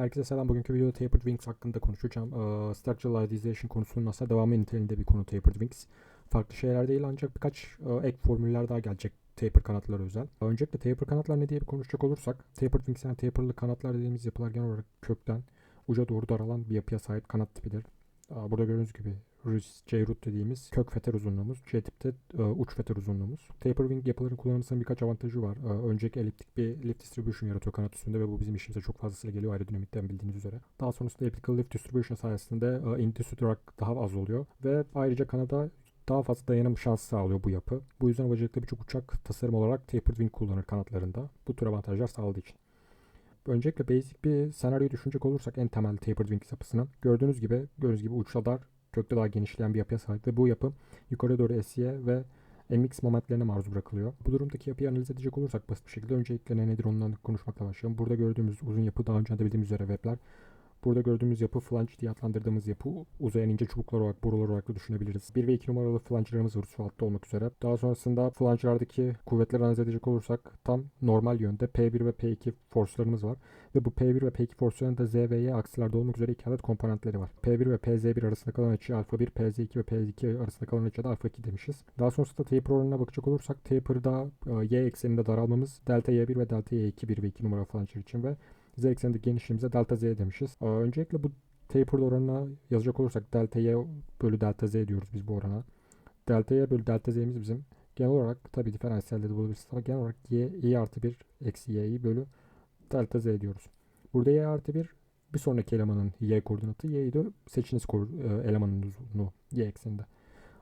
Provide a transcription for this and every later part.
Herkese selam. Bugünkü videoda Tapered Wings hakkında konuşacağım. Ee, Structural Idealization konusunun aslında devamı niteliğinde bir konu Tapered Wings. Farklı şeyler değil ancak birkaç e, ek formüller daha gelecek taper kanatlara özel. Öncelikle taper kanatlar ne diye bir konuşacak olursak Tapered Wings yani taperlı kanatlar dediğimiz yapılar genel olarak kökten uca doğru daralan bir yapıya sahip kanat tipidir. Aa, Burada gördüğünüz gibi J-root dediğimiz kök feter uzunluğumuz, C-tipte e, uç feter uzunluğumuz. Taper wing yapıların kullanılmasının birkaç avantajı var. E, Öncelikle eliptik bir lift distribution yaratıyor kanat üstünde ve bu bizim işimize çok fazlasıyla geliyor aerodinamikten bildiğiniz üzere. Daha sonrasında elliptical lift distribution sayesinde e, indüstri drag daha az oluyor ve ayrıca kanada daha fazla dayanım şansı sağlıyor bu yapı. Bu yüzden havacılıkta birçok uçak tasarım olarak tapered wing kullanır kanatlarında. Bu tür avantajlar sağladığı için. Öncelikle basic bir senaryo düşünecek olursak en temel tapered wing yapısını. Gördüğünüz gibi, gördüğünüz gibi uçta dar, kökte daha genişleyen bir yapıya sahip ve bu yapı yukarı doğru esiye ve MX momentlerine maruz bırakılıyor. Bu durumdaki yapıyı analiz edecek olursak basit bir şekilde öncelikle ne nedir ondan konuşmakla başlayalım. Burada gördüğümüz uzun yapı daha önce de bildiğimiz üzere webler. Burada gördüğümüz yapı flange diye adlandırdığımız yapı uzayan ince çubuklar olarak, borular olarak da düşünebiliriz. 1 ve 2 numaralı flange'larımız var su altta olmak üzere. Daha sonrasında flange'lardaki kuvvetleri analiz edecek olursak tam normal yönde P1 ve P2 force'larımız var. Ve bu P1 ve P2 force'ların da Z ve Y aksilerde olmak üzere iki adet komponentleri var. P1 ve PZ1 arasında kalan açı alfa 1, PZ2 ve PZ2 arasında kalan açı da alfa 2 demişiz. Daha sonrasında taper oranına bakacak olursak taper'da e, Y ekseninde daralmamız delta Y1 ve delta Y2 1 ve 2 numara flange'lar için ve Z eksenindeki genişliğimize delta Z demişiz. Öncelikle bu tapered oranına yazacak olursak delta Y bölü delta Z diyoruz biz bu orana. Delta Y bölü delta Z'miz bizim genel olarak tabi diferansiyelde de bulabiliriz ama genel olarak Y, Y artı 1 eksi Y'yi bölü delta Z diyoruz. Burada Y artı 1 bir sonraki elemanın Y koordinatı Y'yi de seçiniz e, elemanın uzunluğu Y ekseninde.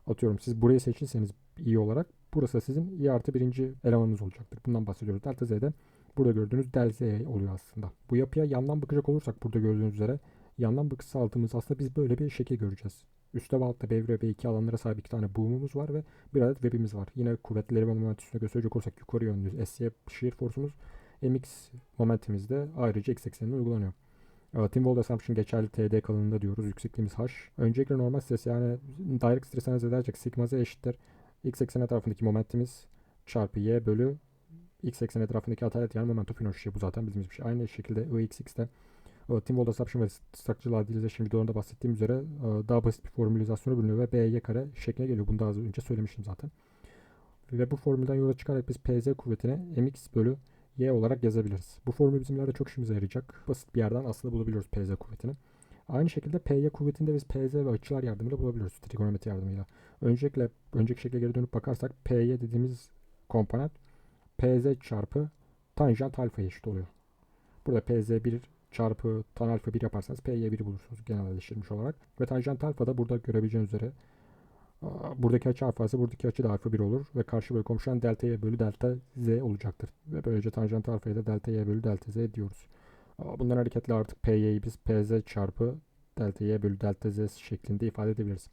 Atıyorum siz burayı seçirseniz iyi olarak burası sizin Y artı birinci elemanınız olacaktır. Bundan bahsediyoruz. Delta Z'de burada gördüğünüz del Z oluyor aslında. Bu yapıya yandan bakacak olursak burada gördüğünüz üzere yandan bakış sağladığımız aslında biz böyle bir şekil göreceğiz. Üstte ve altta B1 ve B2 alanlara sahip iki tane boom'umuz var ve bir adet webimiz var. Yine kuvvetleri ve moment üstüne gösterecek olursak yukarı yönlü SC shear force'umuz MX momentimizde ayrıca X eksenine uygulanıyor. Team Wall Assumption geçerli TD kalınlığında diyoruz. Yüksekliğimiz H. Öncelikle normal stres yani direct stres analiz edersek sigma Z eşittir. X ekseni tarafındaki momentimiz çarpı Y bölü x eksen etrafındaki atalet yani moment of inertia bu zaten bizim bir şey. Aynı şekilde IXX'de Team Wall Assumption ve Structural Idealization videolarında bahsettiğim üzere e, daha basit bir formülizasyona bölünüyor ve BY kare şekline geliyor. Bunu daha az önce söylemiştim zaten. Ve bu formülden yola çıkarak biz PZ kuvvetine mx bölü y olarak yazabiliriz. Bu formül bizimlerde çok işimize yarayacak. Basit bir yerden aslında bulabiliyoruz PZ kuvvetini. Aynı şekilde PY kuvvetini de biz PZ ve açılar yardımıyla bulabiliyoruz. Trigonometri yardımıyla. Öncelikle önceki şekle geri dönüp bakarsak PY dediğimiz komponent PZ çarpı tanjant alfa eşit oluyor. Burada PZ1 çarpı tan alfa 1 yaparsanız PY1'i bulursunuz genelleştirilmiş olarak. Ve tanjant alfa da burada görebileceğiniz üzere buradaki açı alfa ise buradaki açı da alfa 1 olur ve karşı bölü komşudan delta y bölü delta z olacaktır. Ve böylece tanjant alfaya da delta y bölü delta z diyoruz. Bundan hareketle artık py'yi biz pz çarpı delta y bölü delta z şeklinde ifade edebiliriz.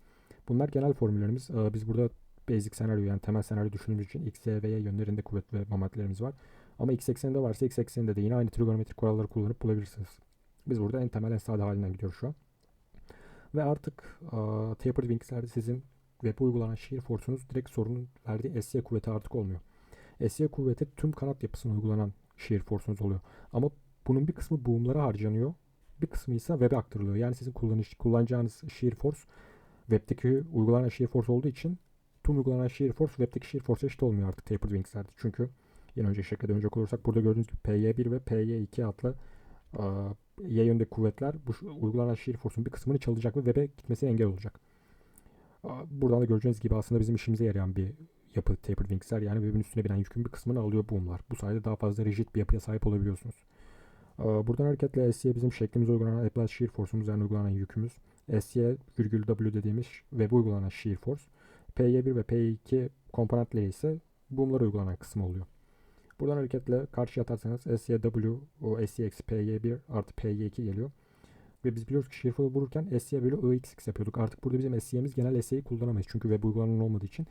Bunlar genel formüllerimiz. Biz burada basic senaryo yani temel senaryo düşündüğümüz için x, y ve y yönlerinde kuvvet ve momentlerimiz var. Ama x ekseninde varsa x ekseninde de yine aynı trigonometrik kuralları kullanıp bulabilirsiniz. Biz burada en temel en sade halinden gidiyoruz şu an. Ve artık uh, tapered wingslerde sizin web uygulanan shear force'unuz direkt sorunun verdiği SY kuvveti artık olmuyor. SY kuvveti tüm kanat yapısına uygulanan shear force'unuz oluyor. Ama bunun bir kısmı boom'lara harcanıyor. Bir kısmı ise web'e aktarılıyor. Yani sizin kullanış, kullanacağınız shear force web'deki uygulanan shear force olduğu için tüm uygulanan shear force web'deki shear force eşit olmuyor artık tapered wingslerde. Çünkü yine önce şekle dönecek olursak burada gördüğünüz gibi PY1 ve PY2 adlı a, Y yönde kuvvetler bu uygulanan shear force'un bir kısmını çalacak ve web'e gitmesine engel olacak. A, buradan da göreceğiniz gibi aslında bizim işimize yarayan bir yapı tapered wingsler yani web'in üstüne binen yükün bir kısmını alıyor boomlar. Bu sayede daha fazla rigid bir yapıya sahip olabiliyorsunuz. Buradan hareketle SY bizim şeklimize uygulanan applied shear force'umuz yani uygulanan yükümüz. SY virgül W dediğimiz web uygulanan shear force. PY1 ve PY2 komponentleri ise boomlara uygulanan kısım oluyor. Buradan hareketle karşı atarsanız SYW o SY eksi PY1 artı PY2 geliyor. Ve biz biliyoruz ki Shearfall bulurken SY bölü IXX yapıyorduk. Artık burada bizim SY'miz genel SY'yi kullanamayız. Çünkü web uygulanan olmadığı için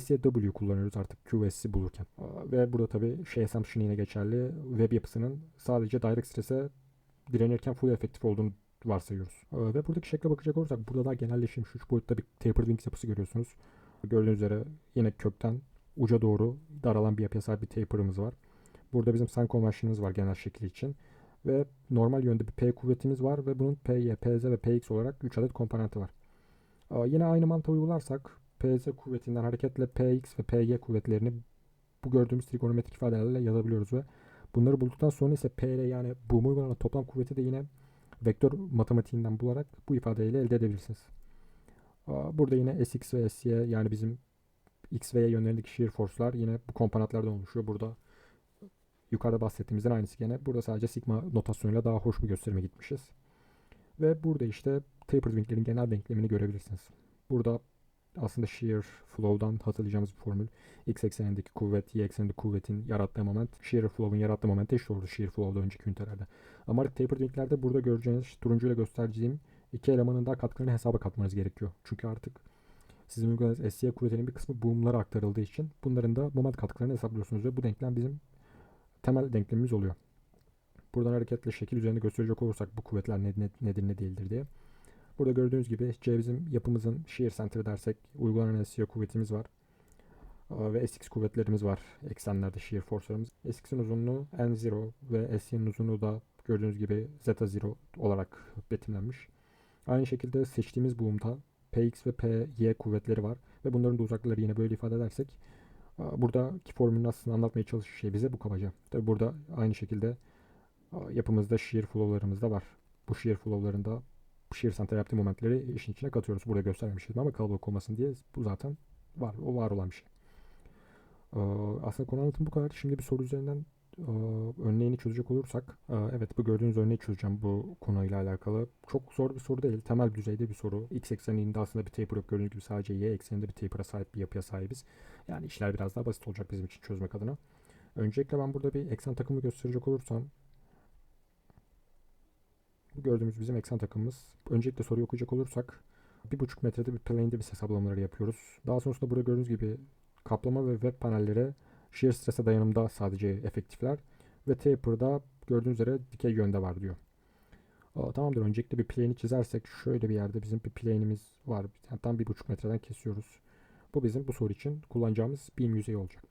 SYW kullanıyoruz artık QS'i bulurken. Ve burada tabii şey assumption yine geçerli. Web yapısının sadece direct stress'e direnirken full efektif olduğunu varsayıyoruz. Ve buradaki şekle bakacak olursak burada daha genelleşmiş 3 boyutta bir tapered wings yapısı görüyorsunuz. Gördüğünüz üzere yine kökten uca doğru daralan bir yapıya sahip bir taper'ımız var. Burada bizim sun convention'ımız var genel şekil için. Ve normal yönde bir P kuvvetimiz var ve bunun PY, PZ ve PX olarak 3 adet komponenti var. Aa, yine aynı mantığı uygularsak PZ kuvvetinden hareketle PX ve PY kuvvetlerini bu gördüğümüz trigonometrik ifadelerle yazabiliyoruz ve bunları bulduktan sonra ise PR yani boom'a uygulanan toplam kuvveti de yine vektör matematiğinden bularak bu ifadeyle elde edebilirsiniz. Burada yine SX ve SY yani bizim X ve Y yönlerindeki shear force'lar yine bu komponentlerden oluşuyor. Burada yukarıda bahsettiğimizden aynısı gene. Burada sadece sigma notasyonuyla daha hoş bir gösterime gitmişiz. Ve burada işte tapered wing'lerin genel denklemini görebilirsiniz. Burada aslında shear flow'dan hatırlayacağımız bir formül. X eksenindeki kuvvet, Y eksenindeki kuvvetin yarattığı moment, shear flow'un yarattığı moment eşit olur shear flow'da önceki ünitelerde. Ama tapered wing'lerde burada göreceğiniz turuncuyla göstereceğim iki elemanın daha katkılarını hesaba katmanız gerekiyor. Çünkü artık sizin uyguladığınız SCA kuvvetinin bir kısmı boom'lara aktarıldığı için bunların da moment katkılarını hesaplıyorsunuz ve bu denklem bizim temel denklemimiz oluyor. Buradan hareketle şekil üzerinde gösterecek olursak bu kuvvetler ne, ne, nedir ne değildir diye. Burada gördüğünüz gibi C bizim yapımızın shear center dersek uygulanan SCA kuvvetimiz var. Ve SX kuvvetlerimiz var eksenlerde shear force'larımız. SX'in uzunluğu N0 ve SC'nin uzunluğu da gördüğünüz gibi Zeta 0 olarak betimlenmiş. Aynı şekilde seçtiğimiz boom'da Px ve Py kuvvetleri var ve bunların da uzaklıkları yine böyle ifade edersek buradaki formülün aslında anlatmaya çalıştığı şey bize bu kabaca. Tabi burada aynı şekilde yapımızda shear flow'larımız da var. Bu shear flow'larında shear center yaptığı momentleri işin içine katıyoruz. Burada göstermemiştim ama kalabalık olmasın diye bu zaten var. O var olan bir şey. Aslında konu anlatım bu kadar. Şimdi bir soru üzerinden örneğini çözecek olursak, evet bu gördüğünüz örneği çözeceğim bu konuyla alakalı. Çok zor bir soru değil, temel düzeyde bir soru. X ekseninde aslında bir taper yok gördüğünüz gibi sadece Y ekseninde bir taper'a sahip bir yapıya sahibiz. Yani işler biraz daha basit olacak bizim için çözmek adına. Öncelikle ben burada bir eksen takımı gösterecek olursam, bu gördüğümüz bizim eksen takımımız. Öncelikle soruyu okuyacak olursak, bir buçuk metrede bir plane'de biz hesaplamaları yapıyoruz. Daha sonrasında burada gördüğünüz gibi kaplama ve web panelleri Shear strese dayanımda sadece efektifler. Ve taper'da gördüğünüz üzere dikey yönde var diyor. Aa, tamamdır. Öncelikle bir plane'i çizersek şöyle bir yerde bizim bir plane'imiz var. Yani tam bir buçuk metreden kesiyoruz. Bu bizim bu soru için kullanacağımız beam yüzeyi olacak.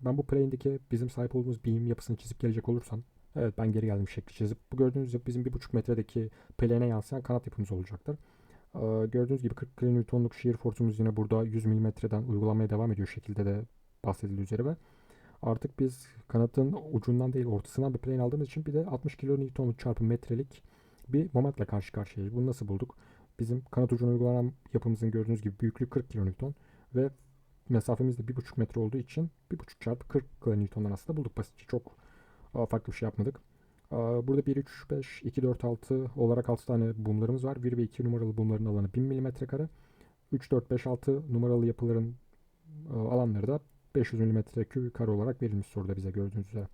Ben bu plane'deki bizim sahip olduğumuz beam yapısını çizip gelecek olursam Evet ben geri geldim şekli çizip. Bu gördüğünüz gibi bizim bir buçuk metredeki plane'e yansıyan kanat yapımız olacaktır. Ee, gördüğünüz gibi 40 kN'luk shear force'umuz yine burada 100 mm'den uygulamaya devam ediyor şekilde de bahsedildiği üzere ve artık biz kanatın ucundan değil ortasından bir plane aldığımız için bir de 60 kN çarpı metrelik bir momentle karşı karşıyayız. Bunu nasıl bulduk? Bizim kanat ucuna uygulanan yapımızın gördüğünüz gibi büyüklüğü 40 kN ve mesafemiz de 1,5 metre olduğu için 1,5 çarpı 40 kN'dan aslında bulduk basitçe. Çok farklı bir şey yapmadık. Burada 1, 3, 5, 2, 4, 6 olarak 6 tane boomlarımız var. 1 ve 2 numaralı boomların alanı 1000 mm kare. 3, 4, 5, 6 numaralı yapıların alanları da 500 mm kare olarak verilmiş soruda bize gördüğünüz üzere.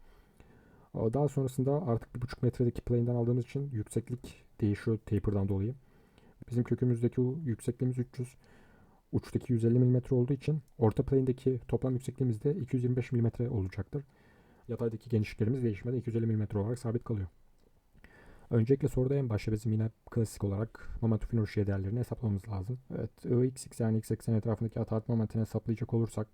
Daha sonrasında artık 1.5 metredeki plane'den aldığımız için yükseklik değişiyor taper'dan dolayı. Bizim kökümüzdeki yüksekliğimiz 300. Uçtaki 150 mm olduğu için orta plane'deki toplam yüksekliğimiz de 225 mm olacaktır. Yataydaki genişliklerimiz değişmeden 250 mm olarak sabit kalıyor. Öncelikle soruda en başta bizim yine klasik olarak momentum inertia değerlerini hesaplamamız lazım. Evet, Ix yani x eksen etrafındaki atat momentini hesaplayacak olursak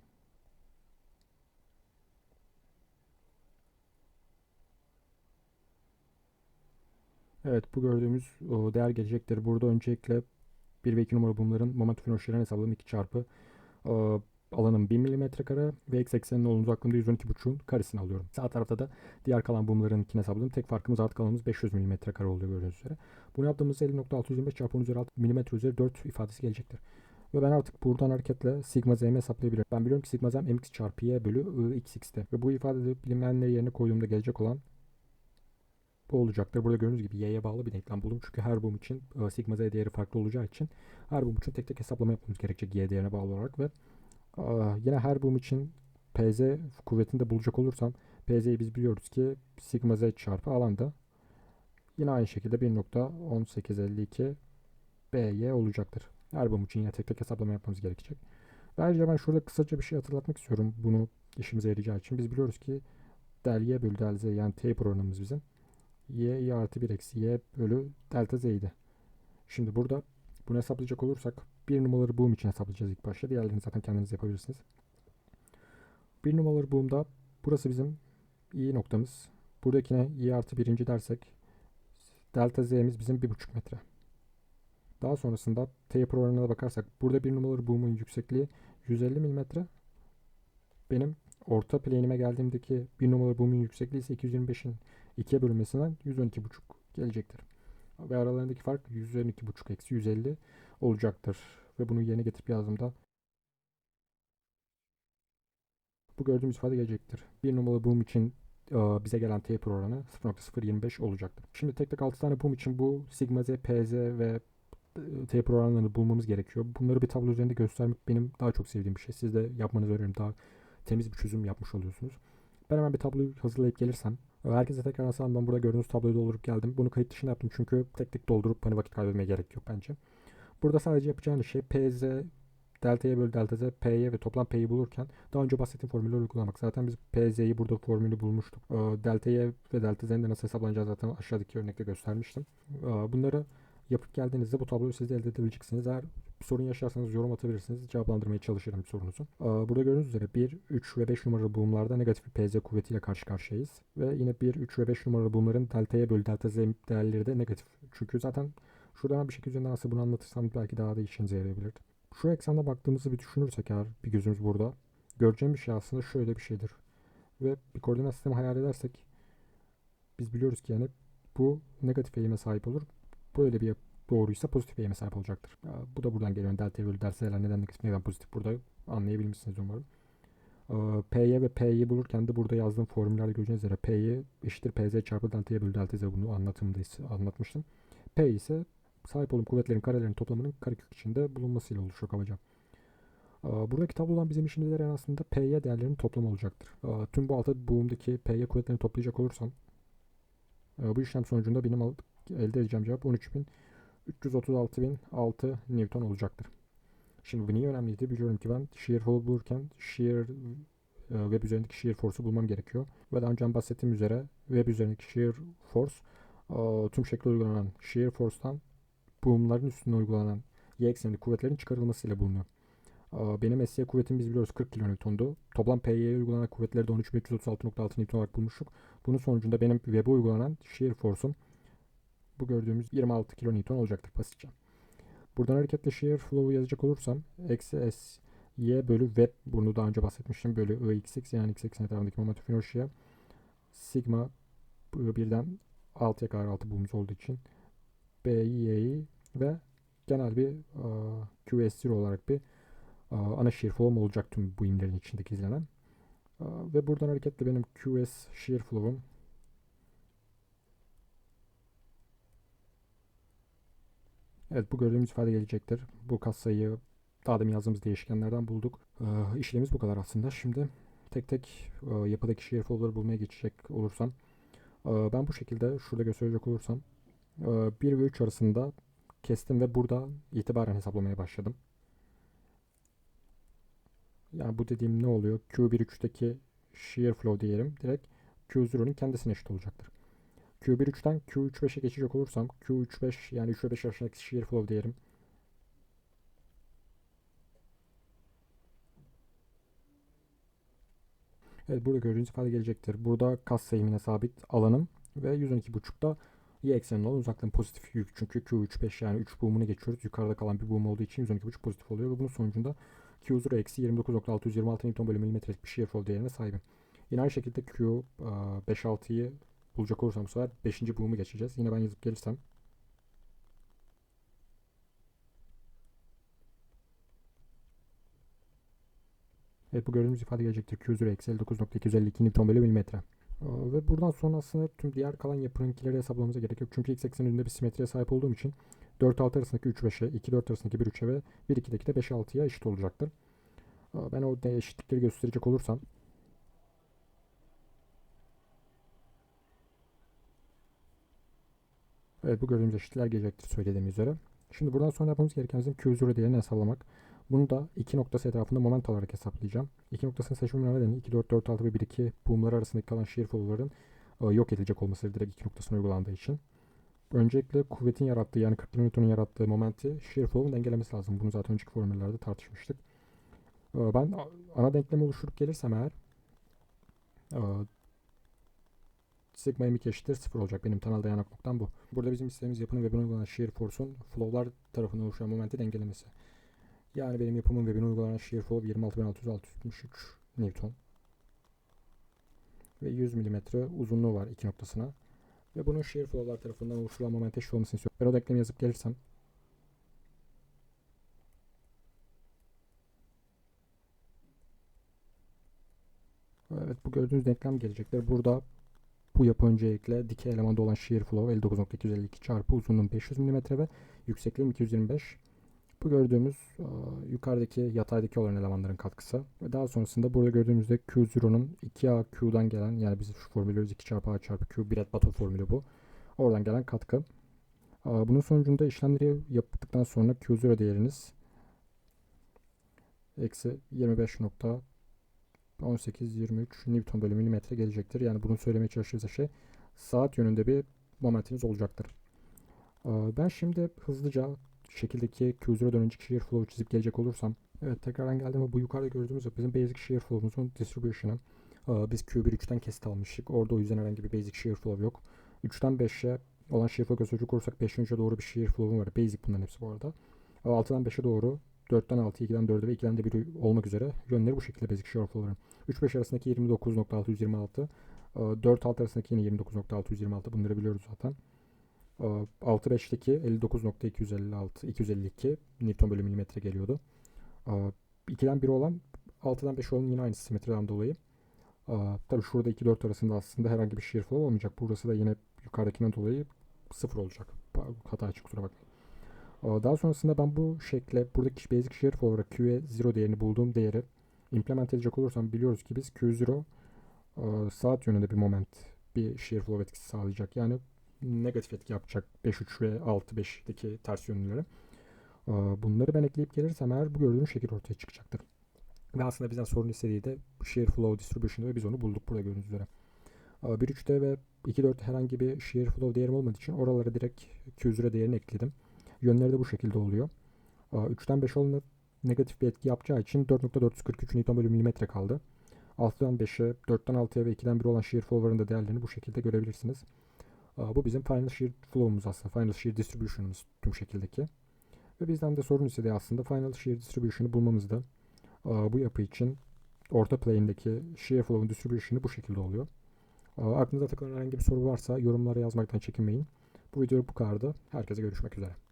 Evet bu gördüğümüz o değer gelecektir. Burada öncelikle 1 ve 2 numara bunların moment inertia'larını hesapladım 2 çarpı e, alanım 1000 mm kare ve x ekseninin olan uzaklığında 112.5'un karesini alıyorum. Sağ tarafta da diğer kalan bumların ikine hesapladım. Tek farkımız artık alanımız 500 mm kare oluyor gördüğünüz üzere. Bunu yaptığımızda 50.625 çarpı 10 üzeri 6 mm üzeri 4 ifadesi gelecektir. Ve ben artık buradan hareketle sigma z'mi hesaplayabilirim. Ben biliyorum ki sigma z mx çarpı y bölü i xx'te. Ve bu ifadede bilinmeyenleri yerine koyduğumda gelecek olan bu olacaktır. Burada gördüğünüz gibi y'ye bağlı bir denklem buldum. Çünkü her boom için e, sigma z değeri farklı olacağı için her boom için tek tek hesaplama yapmamız gerekecek y değerine bağlı olarak ve e, yine her boom için pz kuvvetini de bulacak olursam pz'yi biz biliyoruz ki sigma z çarpı alanda yine aynı şekilde 1.1852 by olacaktır. Her boom için yine tek tek hesaplama yapmamız gerekecek. Ayrıca ben şurada kısaca bir şey hatırlatmak istiyorum. Bunu işimize yarayacağı için. Biz biliyoruz ki del y bölü del z yani taper oranımız bizim y, artı 1 eksi y bölü delta z'ydi. Şimdi burada bunu hesaplayacak olursak bir numaralı boom için hesaplayacağız ilk başta. Diğerlerini zaten kendiniz yapabilirsiniz. Bir numaralı boom'da burası bizim i noktamız. Buradakine y artı birinci dersek delta z'miz bizim 1,5 metre. Daha sonrasında taper oranına bakarsak burada bir numaralı boom'un yüksekliği 150 mm. Benim orta plane'ime geldiğimdeki bir numaralı boom'un yüksekliği ise 225'in 2'ye bölünmesinden 112,5 gelecektir. Ve aralarındaki fark 112,5 eksi 150 olacaktır. Ve bunu yerine getirip yazdığımda bu gördüğümüz ifade gelecektir. Bir numaralı boom için e, bize gelen taper oranı 0.025 olacaktır. Şimdi tek tek 6 tane boom için bu sigma z, pz ve e, taper oranlarını bulmamız gerekiyor. Bunları bir tablo üzerinde göstermek benim daha çok sevdiğim bir şey. Siz de yapmanızı öneririm. Daha temiz bir çözüm yapmış oluyorsunuz. Ben hemen bir tabloyu hazırlayıp gelirsem. Herkese tekrar selam. Ben burada gördüğünüz tabloyu doldurup geldim. Bunu kayıt dışında yaptım çünkü tek tek doldurup hani vakit kaybetmeye gerek yok bence. Burada sadece yapacağınız şey PZ delta'ya bölü delta z, p'ye ve toplam p'yi bulurken daha önce bahsettiğim formülleri uygulamak. Zaten biz pz'yi burada formülü bulmuştuk. E, delta'ya ve delta z'nin de nasıl hesaplanacağı zaten aşağıdaki örnekte göstermiştim. E, bunları yapıp geldiğinizde bu tabloyu siz de elde edebileceksiniz. Eğer sorun yaşarsanız yorum atabilirsiniz. Cevaplandırmaya çalışırım sorunuzu. Ee, Burada gördüğünüz üzere 1, 3 ve 5 numaralı boomlarda negatif bir PZ kuvvetiyle karşı karşıyayız. Ve yine 1, 3 ve 5 numaralı boomların delta'ya bölü delta z değerleri de negatif. Çünkü zaten şuradan bir şekilde üzerinden nasıl bunu anlatırsam belki daha da işinize yarayabilir. Şu eksende baktığımızı bir düşünürsek eğer bir gözümüz burada. Göreceğim bir şey aslında şöyle bir şeydir. Ve bir koordinat sistemi hayal edersek biz biliyoruz ki yani bu negatif eğime sahip olur. Böyle bir doğruysa pozitif eğime sahip olacaktır. Bu da buradan geliyor. Delta bölü delta z'ler neden negatif neden pozitif burada anlayabilmişsiniz umarım. Ee, P'ye ve P'yi bulurken de burada yazdığım formüllerde göreceğiniz üzere P'yi eşittir PZ çarpı delta'ya bölü delta z bunu anlatımda anlatmıştım. P ise sahip olduğum kuvvetlerin karelerinin toplamının karekök içinde bulunmasıyla oluşuyor kabaca. Ee, Buradaki tablodan bizim işimize yarayan aslında P'ye değerlerinin toplamı olacaktır. Ee, Tüm bu altı boom'daki P'ye kuvvetlerini toplayacak olursam e, bu işlem sonucunda benim elde edeceğim cevap 13.000 336.006 Newton olacaktır. Şimdi bu niye önemliydi? Biliyorum ki ben shear fall bulurken shear e, web üzerindeki shear force'u bulmam gerekiyor. Ve daha önce bahsettiğim üzere web üzerindeki shear force e, tüm şekilde uygulanan shear force'tan boom'ların üstüne uygulanan y eksenli kuvvetlerin çıkarılmasıyla bulunuyor. E, benim SY kuvvetim biz biliyoruz 40 kN'tondu. Toplam PY'ye uygulanan kuvvetleri de 13.336.6 Newton olarak bulmuştuk. Bunun sonucunda benim web'e uygulanan shear force'um bu gördüğümüz 26 kilonewton olacaktır basitçe. Buradan hareketle shear flow'u yazacak olursam eksi s y bölü web bunu daha önce bahsetmiştim bölü ixx yani x eksen etrafındaki moment of inertia sigma birden 6'ya kadar 6 bulmuş olduğu için b'yi ve genel bir uh, qs0 olarak bir uh, ana shear flow'um olacak tüm bu imlerin içindeki izlenen. Uh, ve buradan hareketle benim qs shear flow'um Evet bu gördüğümüz ifade gelecektir. Bu katsayıyı daha demin yazdığımız değişkenlerden bulduk. Ee, işlemimiz bu kadar aslında. Şimdi tek tek e, yapıdaki shear flow'ları bulmaya geçecek olursam e, ben bu şekilde şurada gösterecek olursam e, 1 ve 3 arasında kestim ve burada itibaren hesaplamaya başladım. Yani bu dediğim ne oluyor? Q1-3'teki shear flow diyelim. Direkt Q0'nin kendisine eşit olacaktır. Q1-3'ten Q3-5'e geçecek olursam Q3-5 yani 3 ve 5 arasındaki shear flow diyelim. Evet burada gördüğünüz ifade gelecektir. Burada kas sayımına sabit alanım ve 112.5'da y eksenine olan uzaklığın pozitif yük. Çünkü Q3-5 yani 3 boom'unu geçiyoruz. Yukarıda kalan bir boom olduğu için 112.5 pozitif oluyor ve bunun sonucunda Q0 eksi 29.626 Newton bölü milimetrelik bir shear flow değerine sahibim. Yine aynı şekilde Q5-6'yı bulacak olursam bu sefer 5. boom'u geçeceğiz. Yine ben yazıp gelirsem Evet bu gördüğümüz ifade gelecektir. Q üzeri eksi 59.252 Newton bölü milimetre. Ve buradan sonra aslında tüm diğer kalan yapınınkileri hesaplamamıza gerek yok. Çünkü x eksenin önünde bir simetriye sahip olduğum için 4-6 arasındaki 3-5'e, 2-4 arasındaki 1-3'e ve 1-2'deki de 5-6'ya eşit olacaktır. Ben o eşitlikleri gösterecek olursam Evet bu gördüğümüz eşitler gelecektir söylediğim üzere. Şimdi buradan sonra yapmamız gereken bizim Q0 değerini hesaplamak. Bunu da iki noktası etrafında moment alarak hesaplayacağım. İki noktasını seçmemin nedeni 2, 4, 4, 6 ve 1, 2 boomlar arasındaki kalan shear flow'ların e, yok edilecek olması direkt iki noktasına uygulandığı için. Öncelikle kuvvetin yarattığı yani 40 Newton'un yarattığı momenti shear flow'un dengelemesi lazım. Bunu zaten önceki formüllerde tartışmıştık. E, ben ana denklemi oluşturup gelirsem eğer e, sigma m2 eşittir 0 olacak. Benim temel dayanak noktam bu. Burada bizim istediğimiz yapının webine uygulanan shear force'un flow'lar tarafından oluşan momenti dengelemesi. Yani benim yapımın webine uygulanan shear flow 26663 Newton. Ve 100 mm uzunluğu var iki noktasına. Ve bunun shear flow'lar tarafından oluşturulan momente eşit olmasını istiyorum. Ben o denklemi yazıp gelirsem Evet bu gördüğünüz denklem gelecektir. Burada bu yapı öncelikle dikey elemanda olan shear flow 59.252 çarpı uzunluğum 500 mm ve yüksekliğim 225. Bu gördüğümüz e, yukarıdaki yataydaki olan elemanların katkısı. Ve daha sonrasında burada gördüğümüzde Q0'nun 2A Q'dan gelen yani biz şu formülü 2 çarpı A çarpı Q Brett Bato formülü bu. Oradan gelen katkı. E, bunun sonucunda işlemleri yaptıktan sonra Q0 değeriniz eksi 25. 18-23 Newton bölü milimetre gelecektir. Yani bunu söylemeye çalıştığımız şey saat yönünde bir momentiniz olacaktır. Ee, Ben şimdi hızlıca şekildeki Q0 dönünce shear flow çizip gelecek olursam Evet tekrardan geldim ve bu yukarıda gördüğümüz bizim basic shear flow'umuzun distribution'ı Ee, biz Q1 3'ten kesit almıştık. Orada o yüzden herhangi bir basic shear flow yok. 3'ten 5'e olan shear flow gösterecek olursak 5. doğru bir shear flow'um var. Basic bunların hepsi bu arada. 6'dan 5'e doğru 4'ten 6, 2'den 4'e ve 2'den de 1 olmak üzere yönleri bu şekilde basic shear flow'ların. 3-5 arasındaki 29.626, 4-6 arasındaki yine 29.626 bunları biliyoruz zaten. 6-5'teki 59.256, 252 Newton bölü milimetre geliyordu. 2'den 1 olan 6'dan 5 olan yine aynı simetriden dolayı. Tabi şurada 2-4 arasında aslında herhangi bir shear flow olmayacak. Burası da yine yukarıdakinden dolayı 0 olacak. Hata açık kusura bakmayın. Daha sonrasında ben bu şekle buradaki basic flow olarak Q'ye 0 değerini bulduğum değeri implement edecek olursam biliyoruz ki biz Q0 saat yönünde bir moment bir shear flow etkisi sağlayacak. Yani negatif etki yapacak 5-3 ve 6-5'deki ters yönlülere. Bunları ben ekleyip gelirsem eğer bu gördüğünüz şekil ortaya çıkacaktır. Ve aslında bizden sorun istediği de shear flow distribution'ı ve biz onu bulduk burada gördüğünüz üzere. 1.3'te ve 2.4'te herhangi bir shear flow değerim olmadığı için oralara direkt Q0 değerini ekledim. Yönleri de bu şekilde oluyor. 3'ten 5 olma negatif bir etki yapacağı için 4.443 Newton bölü milimetre kaldı. 6'dan 5'e, 4'ten 6'ya ve 2'den 1 olan shear flow'ların da değerlerini bu şekilde görebilirsiniz. Bu bizim final shear flow'umuz aslında. Final shear distribution'ımız tüm şekildeki. Ve bizden de sorun istediği aslında final shear distribution'ı bulmamızda. Bu yapı için orta plane'deki shear flow'un distribution'ı bu şekilde oluyor. Aklınıza takılan herhangi bir soru varsa yorumlara yazmaktan çekinmeyin. Bu video bu kadardı. Herkese görüşmek üzere.